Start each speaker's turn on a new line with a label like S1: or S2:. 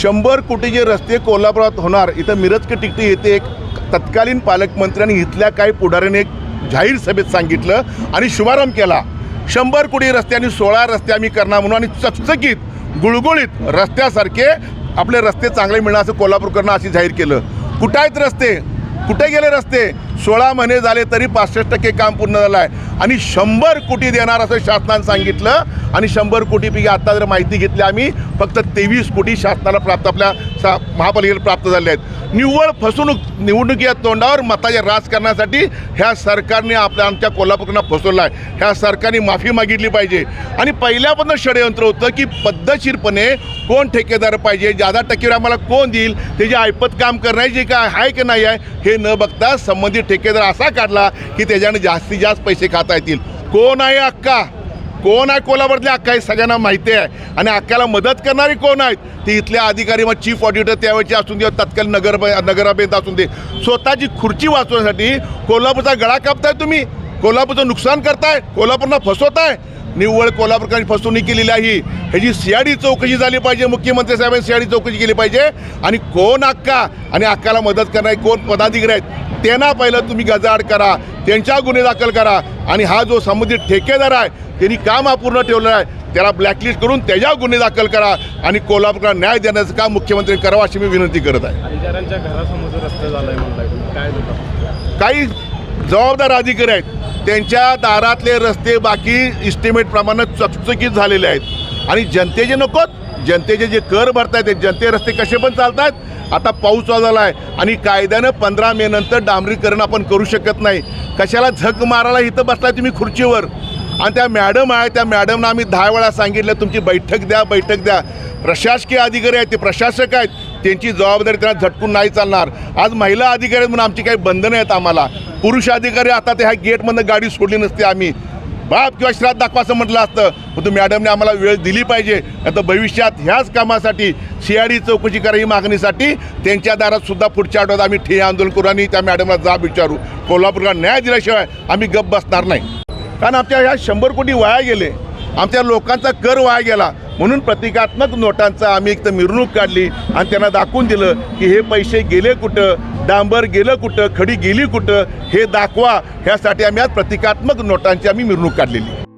S1: शंभर कोटीचे रस्ते कोल्हापुरात होणार इथं मिरज के टिकटी येथे एक तत्कालीन पालकमंत्र्यांनी इथल्या काही पुढाऱ्याने एक जाहीर सभेत सांगितलं आणि शुभारंभ केला. शंभर कोटी रस्ते आणि सोळा रस्ते आम्ही करणार म्हणून आणि चकचकीत गुळगुळीत रस्त्यासारखे आपले रस्ते चांगले मिळणार असं कोल्हापूरकरनं अशी जाहीर केलं. कुठं आहेत रस्ते? कुठे गेले रस्ते? सोळा महिने झाले तरी पासष्ट टक्के काम पूर्ण झालं आहे. आणि शंभर कोटी देणार असं शासनानं सांगितलं. आणि शंभर कोटीपैकी आत्ता जर माहिती घेतली आम्ही फक्त तेवीस कोटी शासनाला प्राप्त आपल्या सा महापालिकेला प्राप्त झाले आहेत. निव्वळ फसवणूक निवडणुकीच्या तोंडावर मताच्या राजकारणासाठी ह्या सरकारने आपल्या आमच्या कोल्हापूरना फसवलं आहे. ह्या सरकारने माफी मागितली पाहिजे. आणि पहिल्यापासून षडयंत्र होतं की पद्धतशीरपणे कोण ठेकेदार पाहिजे जादा टक्केवर आम्हाला कोण देईल त्याची ऐपत काम करण्याची काय आहे की नाही आहे हे न बघता संबंधित ठेकेदार असा काढला की त्याच्याने जास्तीत जास्त पैसे खाता येतील. कोण आहे अक्का? कोण आहे कोल्हापूरतले अक्का हे सगळ्यांना माहिती आहे. आणि अक्काला मदत करणारी कोण आहेत? ते इथल्या अधिकारी मग चीफ ऑडिटर त्यावेळेचे असून दे तत्कालीन नगर नगराभियंता असून दे. स्वतःची खुर्ची वाचवण्यासाठी कोल्हापूरचा गळा कापताय तुम्ही. कोल्हापूरचं नुकसान करताय. कोल्हापूरला फसवताय. निव्वळ कोल्हापूरकरांनी फसवणूक केलेली आहे ह्याची सियाडी चौकशी झाली पाहिजे. मुख्यमंत्री साहेबांनी सियाडी चौकशी केली पाहिजे. आणि कोण अक्का? आणि अक्काला मदत करणारे कोण पदाधिकारी आहेत? त्यांना पहिलं तुम्ही गजाआड करा त्यांच्या गुन्हे दाखल करा. आणि हा जो संबंधित ठेकेदार आहे त्यांनी काम अपूर्ण ठेवलं आहे. त्याला ब्लॅकलिस्ट करून त्याच्यावर गुन्हे दाखल करा आणि कोल्हापूरला न्याय देण्याचं काम मुख्यमंत्र्यांनी करावं अशी मी विनंती करत आहे. काही जबाबदार अधिकारी आहेत. त्यांच्या दारातले रस्ते बाकी इस्टिमेटप्रमाणे चकचकीत झालेले आहेत. आणि जनतेचे नकोत. जनतेचे जे कर भरतायत ते जनते रस्ते कसे पण चालत आहेत आता पाऊस चालू झाला आहे आणि कायद्यानं पंधरा मे नंतर डांबरीकरण आपण करू शकत नाही. कशाला झक मारायला इथं बसलाय तुम्ही खुर्चीवर? आणि त्या मॅडम आहे त्या मॅडमना आम्ही दहा वेळा सांगितलं तुमची बैठक द्या बैठक द्या. प्रशासकीय अधिकारी आहेत ते प्रशासक आहेत. त्यांची जबाबदारी त्यांना झटकून नाही चालणार. आज महिला अधिकारी आहेत म्हणून आमची काही बंधनं आहेत आम्हाला. पुरुष अधिकारी आता ते ह्या गेटमधनं गाडी सोडली नसते आम्ही. बाप किंवा श्राद्ध दाखवा असं म्हटलं असतं पण तू मॅडमने आम्हाला वेळ दिली पाहिजे. आता भविष्यात ह्याच कामासाठी सीआयडी चौकशी करा ही मागणीसाठी त्यांच्या दारात सुद्धा पुढच्या आठवड्यात आम्ही ठिय्या आंदोलन करू आणि त्या मॅडमला जाब विचारू. कोल्हापूरला न्याय दिल्याशिवाय आम्ही गप्प बसणार नाही. कारण आमच्या ह्या शंभर कोटी वाया गेले. आमच्या लोकांचा कर वाया गेला. म्हणून प्रतिकात्मक नोटांचा आम्ही एक तर मिरवणूक काढली आणि त्यांना दाखवून दिलं की हे पैसे गेले कुठं डांबर गेलं कुठं खडी गेली कुठं हे दाखवा. ह्यासाठी आम्ही आज प्रतिकात्मक नोटांची आम्ही मिरवणूक काढलेली.